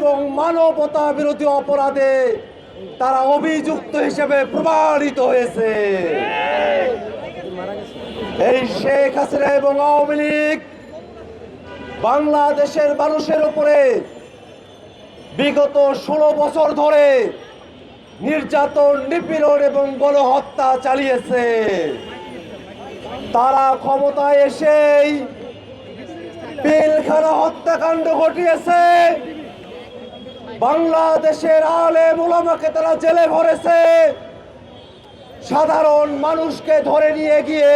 এবং মানবতা বিরোধী অপরাধে তারা অভিযুক্ত হিসেবে প্রমাণিত হয়েছে। এই শেখ হাসিনা এবং আওয়ামী লীগ বাংলাদেশের মানুষের উপরে বিগত ষোলো বছর ধরে নির্যাতন, নিপীড়ন এবং গণহত্যা চালিয়েছে। তারা ক্ষমতায় এসেই পিলখানা হত্যাকাণ্ড ঘটিয়েছে। বাংলাদেশের আলে মোলামাকে তারা জেলে ভরেছে। সাধারণ মানুষকে ধরে নিয়ে গিয়ে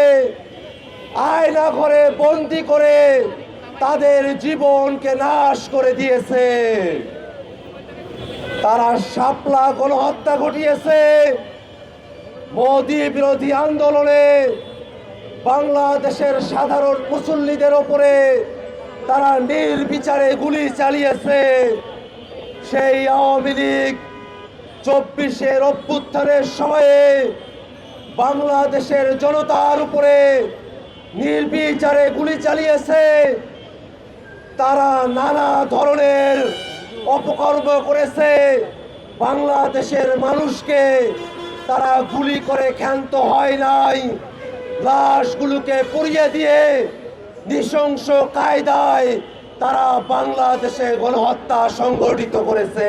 আয়না ঘরে বন্দি করে তাদের জীবনকে নাশ করে দিয়েছে। তারা শাপলা গণহত্যা ঘটিয়েছে। মোদী বিরোধী আন্দোলনে বাংলাদেশের সাধারণ মুসল্লিদের ওপরে তারা নির্বিচারে গুলি চালিয়েছে। সেই আওয়ামী লীগ চব্বিশের অভ্যুত্থানের সময়ে বাংলাদেশের জনতার উপরে নির্বিচারে গুলি চালিয়েছে। তারা নানা ধরনের অপকর্ম করেছে। বাংলাদেশের মানুষকে তারা গুলি করে ক্ষান্ত হয় নাই। লাশগুলোকে পুড়িয়ে দিয়ে নৃশংস কায়দায় তারা বাংলাদেশে গণহত্যা সংগঠিত করেছে।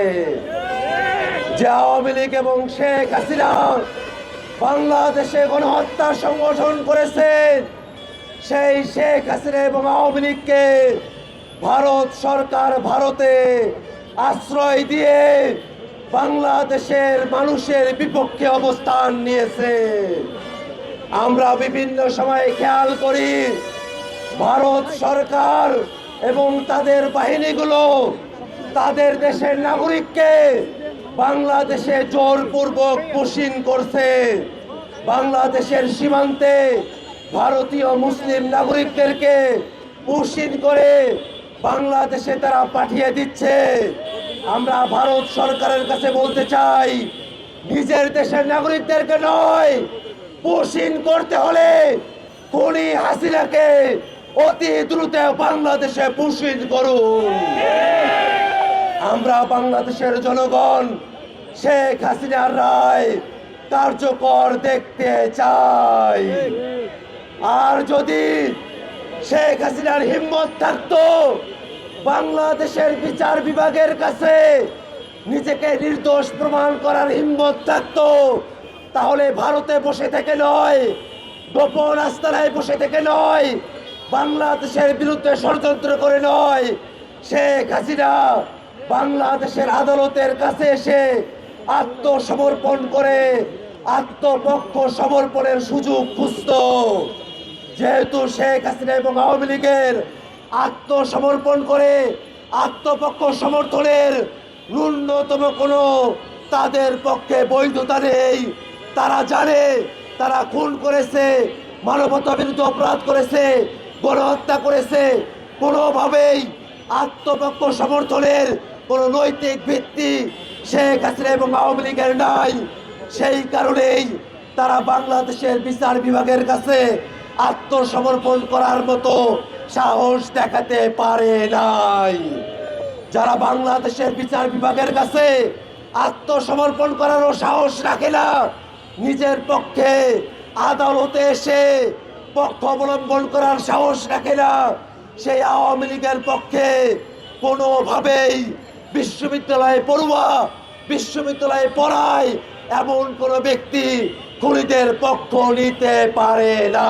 যে আওয়ামী লীগ এবং শেখ হাসিনা বাংলাদেশে গণহত্যা সংগঠন করেছে, সেই শেখ হাসিনা এবং আওয়ামী লীগকে ভারত সরকার ভারতে আশ্রয় দিয়ে বাংলাদেশের মানুষের বিপক্ষে অবস্থান নিয়েছে। আমরা বিভিন্ন সময় খেয়াল করি, ভারত সরকার এবং তাদের বাহিনীগুলো তাদের দেশের নাগরিককে বাংলাদেশে জোরপূর্বক পুশিন করছে। বাংলাদেশের সীমান্তে ভারতীয় মুসলিম নাগরিকদেরকে পুশিন করে বাংলাদেশে তারা পাঠিয়ে দিচ্ছে। আমরা ভারত সরকারের কাছে বলতে চাই, নিজের দেশের নাগরিকদেরকে নয় পুশিন করতে হলে কোনি হাসিনাকে অতি দ্রুত বাংলাদেশে পুশিন করুন। আমরা বাংলাদেশের জনগণ, শেখ হাসিনার রায় কার্যকর দেখতে চাই। আর যদি শেখ হাসিনার হিম্মত থাকতো, বাংলাদেশের বিচার বিভাগের কাছে নিজেকে নির্দোষ প্রমাণ করার হিম্মত থাকতো, তাহলে ভারতে বসে থেকে নয়, গোপন আস্তানায় বসে থেকে নয় বাংলাদেশের বিরুদ্ধে ষড়যন্ত্র করে নয়। শেখ হাসিনা বাংলাদেশের আদালতের কাছে এসে আত্মসমর্পণ করে, আত্মপক্ষ সমর্পণের সুযোগ খুঁজত। যেহেতু শেখ হাসিনা এবং আওয়ামী লীগের আত্মসমর্পণ করে, আত্মপক্ষ সমর্থনের ন্যূনতম কোনো তাদের পক্ষে বৈধতা নেই। তারা জানে, তারা খুন করেছে মানবতা বিরুদ্ধে অপরাধ করেছে গণহত্যা করেছে। কোনোভাবেই আত্মপক্ষ সমর্থনের কোনো নৈতিক ভিত্তি শেখ হাসিনা এবং আওয়ামী লীগের নাই। সেই কারণেই তারা বাংলাদেশের বিচার বিভাগের কাছে আত্মসমর্পণ করার মতো সাহস দেখাতে পারে নাই। যারা বাংলাদেশের বিচার বিভাগের কাছে আত্মসমর্পণ করারও সাহস রাখে না, নিজের পক্ষে আদালতে এসে পক্ষ অবলম্বন করার সাহস রাখে না। সেই আওয়ামী লীগের পক্ষে কোনোভাবেই বিশ্ববিদ্যালয়ে পড়ুয়া, বিশ্ববিদ্যালয়ে পড়ায় এমন কোনো ব্যক্তি খুনিদের পক্ষ নিতে পারে না।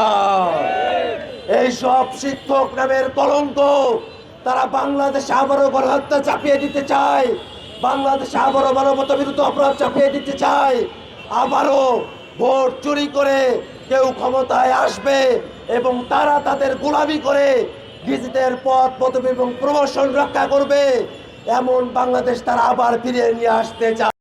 এইসব শিক্ষক নামের কলঙ্ক তারা বাংলাদেশে আবারও গণহত্যা চাপিয়ে দিতে চায়, বাংলাদেশে আবারও মানবতা বিরুদ্ধে অপরাধ চাপিয়ে দিতে চায়, আবারও ভোট চুরি করে কেউ ক্ষমতায় আসবে এবং তারা তাদের গোলামি করে নিজেদের পথ, পদবি এবং প্রমোশন রক্ষা করবে। এমন বাংলাদেশ তারা আবার ফিরিয়ে নিয়ে আসতে চায়।